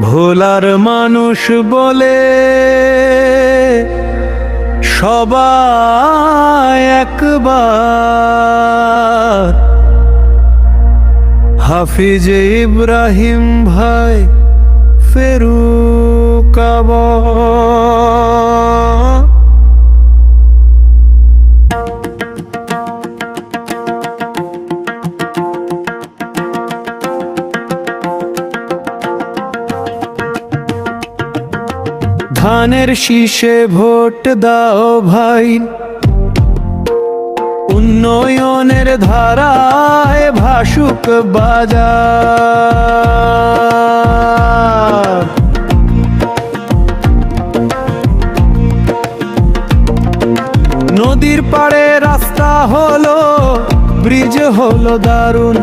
ভোলার মানুষ বলে সবাই একবার। হাফিজ ইব্রাহিম ভাই ফেরুকাব ধানের শীষে ভোট দাও ভাই। উন্নয়নের ধারায় ভাসুক বাজার। নদীর পাড়ে রাস্তা হলো, ব্রিজ হলো দারুণ।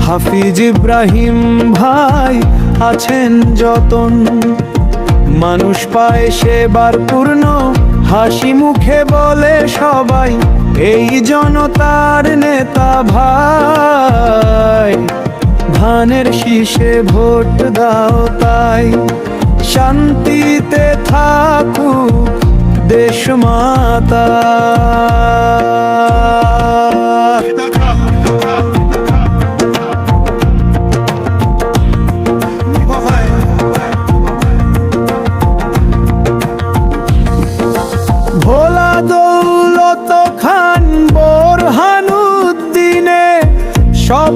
হাফিজ ইব্রাহিম ভাই আছেন যতন। মানুষ পায় সেবার পূর্ণ, হাসি মুখে বলে সবাই, এই জনতার নেতা ভাই। ধানের শীষে ভোট দাও তাই, শান্তিতে থাকুক দেশ মাতা।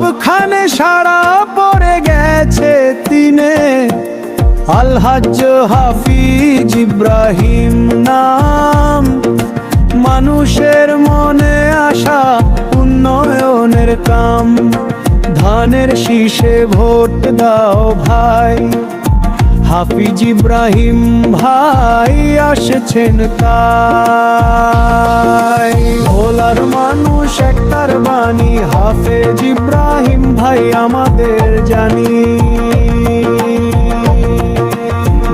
সবখানে সারা পড়ে গেছে তিনে। আলহাজ হাফিজ ইব্রাহিম নাম। মানুষের মনে আসা উন্নয়নের কাম। ধানের শীষে ভোট দাও ভাই। হাফিজ ইব্রাহিম ভাই আসছেন তাই। ভোলার মানুষ একটার বাণী, হাফেজ ইব্রাহিম ভাই আমাদের জানি।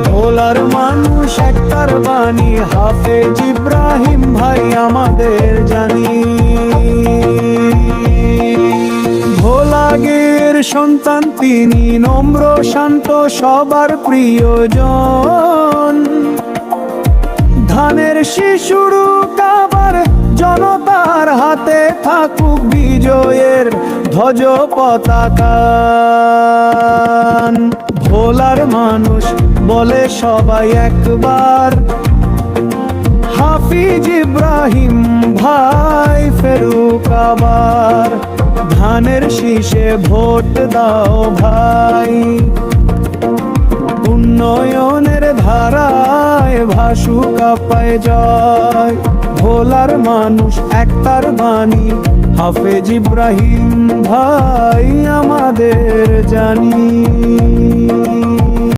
ভোলার মানুষ একটার বাণী, হাফেজ ইব্রাহিম ভাই আমাদের জানি। ভোলাগের সন্তান, তিনি নম্র, শান্ত, সবার প্রিয়জন। ধানের শিশুর কাবার জনতার হাতে থাকুক বিজয়ের ধ্বজ পতাকা। ভোলার মানুষ বলে সবাই একবার হাফিজ ইব্রাহিম ভাই ফেরুক আবার ধানের শীষে ভোট দাও ভাই। উন্নয়নের ধারায় ভাসুক পায় জয়। ভোলার মানুষ একটার বাণী, হাফেজ ইব্রাহিম ভাই আমাদের জানি।